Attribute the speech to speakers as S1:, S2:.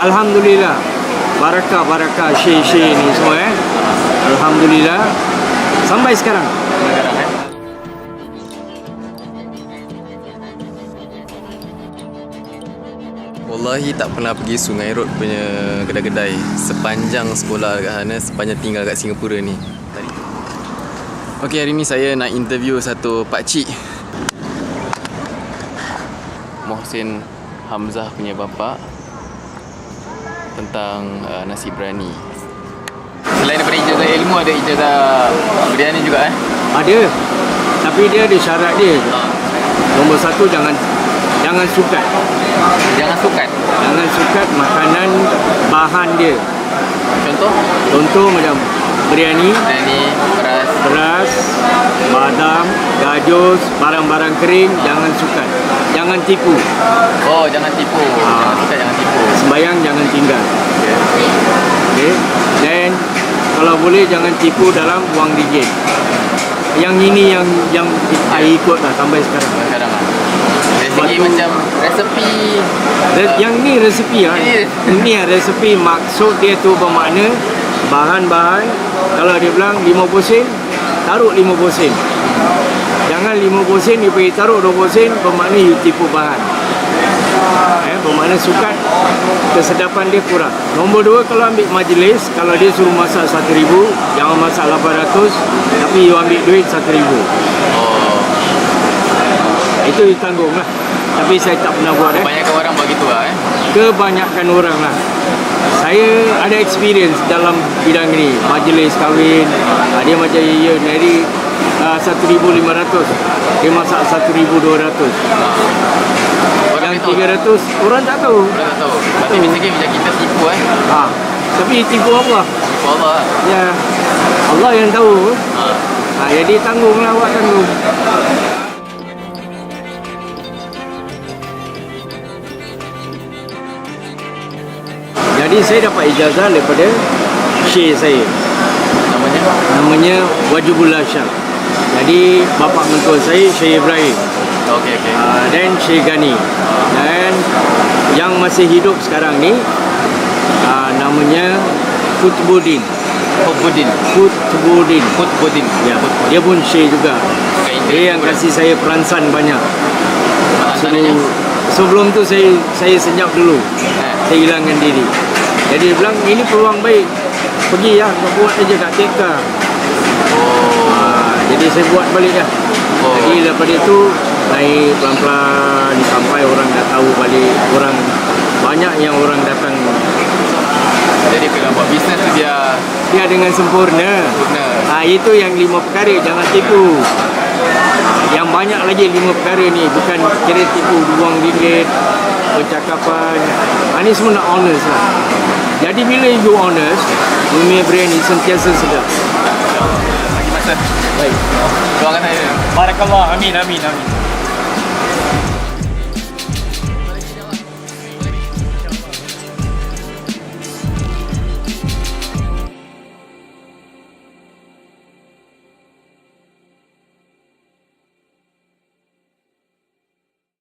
S1: Alhamdulillah. Barakah barakah syekh-syekh ni semua eh. Alhamdulillah. Sampai sekarang.
S2: Wallahi tak pernah pergi Sungai Road punya kedai-kedai sepanjang sekolah kat sana, sepanjang tinggal kat Singapura ni. Okey, hari ni saya nak interview satu pak cik. Mohsin Hamzah punya bapa tentang uh, nasi berani. Selain daripada ijazah ilmu ada ijazah berani juga eh.
S1: Ada. Tapi dia ada syarat dia. Nombor satu jangan jangan sukat.
S2: Jangan sukat.
S1: Jangan sukat makanan bahan dia.
S2: Contoh
S1: Contoh macam biryani,
S2: berani, beras,
S1: beras, badam, gajus, barang-barang kering jangan sukat. Jangan tipu.
S2: Oh, jangan tipu. Jangan suka, jangan tipu.
S1: Sembayang jangan tinggal. Okay. Dan kalau boleh jangan tipu dalam wang ringgit. Yang ini yang yang saya ikut lah sampai sekarang.
S2: Sekarang ah. Dari segi
S1: Waktu-
S2: macam resepi.
S1: Re- yang ni resepi lah.
S2: Ini-
S1: Ini yang resepi maksud dia tu bermakna bahan-bahan kalau dia bilang 50 sen, taruh 50 sen. Jangan 50 sen dia pergi taruh 20 sen bermakna you tipu bahan. Eh, bermakna sukat kesedapan dia kurang. Nombor dua kalau ambil majlis, kalau dia suruh masak 1000, jangan masak 800 tapi you ambil duit 1000.
S2: Oh,
S1: Itu you tanggung lah. Tapi saya tak pernah buat eh.
S2: kebanyakan orang buat gitu lah eh.
S1: kebanyakan orang lah saya ada experience dalam bidang ni majlis kahwin uh, dia macam ya dari uh, 1,500 dia masak 1,200 Yang
S2: tahu.
S1: 300 orang tak tahu
S2: Orang tak tahu. Berarti basically macam kita tipu eh.
S1: ha. tapi tipu apa
S2: Tipu Allah lah.
S1: ya Allah yang tahu
S2: Ha.
S1: ha, jadi tanggung lah awak tanggung jadi saya dapat ijazah daripada syekh saya
S2: Namanya?
S1: namanya Wajibullah Syah. Jadi bapa mentua saya Syekh Ibrahim
S2: Okey, okey.
S1: Uh, dan Syekh Gani. Dan yang masih hidup sekarang ni uh, namanya Kutbudin.
S2: Hubudin.
S1: Kutbudin.
S2: Hubudin.
S1: Ya, dia pun Syekh juga. Dia yang kasih saya perasan banyak.
S2: Antaranya?
S1: sebelum tu saya saya senyap dulu.
S2: Eh.
S1: Saya hilangkan diri. Jadi dia bilang ini peluang baik. Pergi ya, kau buat aja kat TK.
S2: Oh.
S1: Ah, jadi saya buat balik dah.
S2: Oh.
S1: Jadi daripada itu naik pelan-pelan sampai orang dah tahu balik. Orang banyak yang orang datang.
S2: Jadi kalau buat bisnes tu dia
S1: Dia dengan sempurna.
S2: guna.
S1: Ah itu yang lima perkara jangan tipu. Yang banyak lagi lima perkara ni bukan kira tipu buang ringgit, percakapan. Ah, ni semua nak honest lah. Jadi bila you honest, Bumi Brand ni sentiasa sedap.
S2: Bagi masa.
S1: Baik.
S2: Doakan saya.
S1: Barakallah. Amin, amin, amin.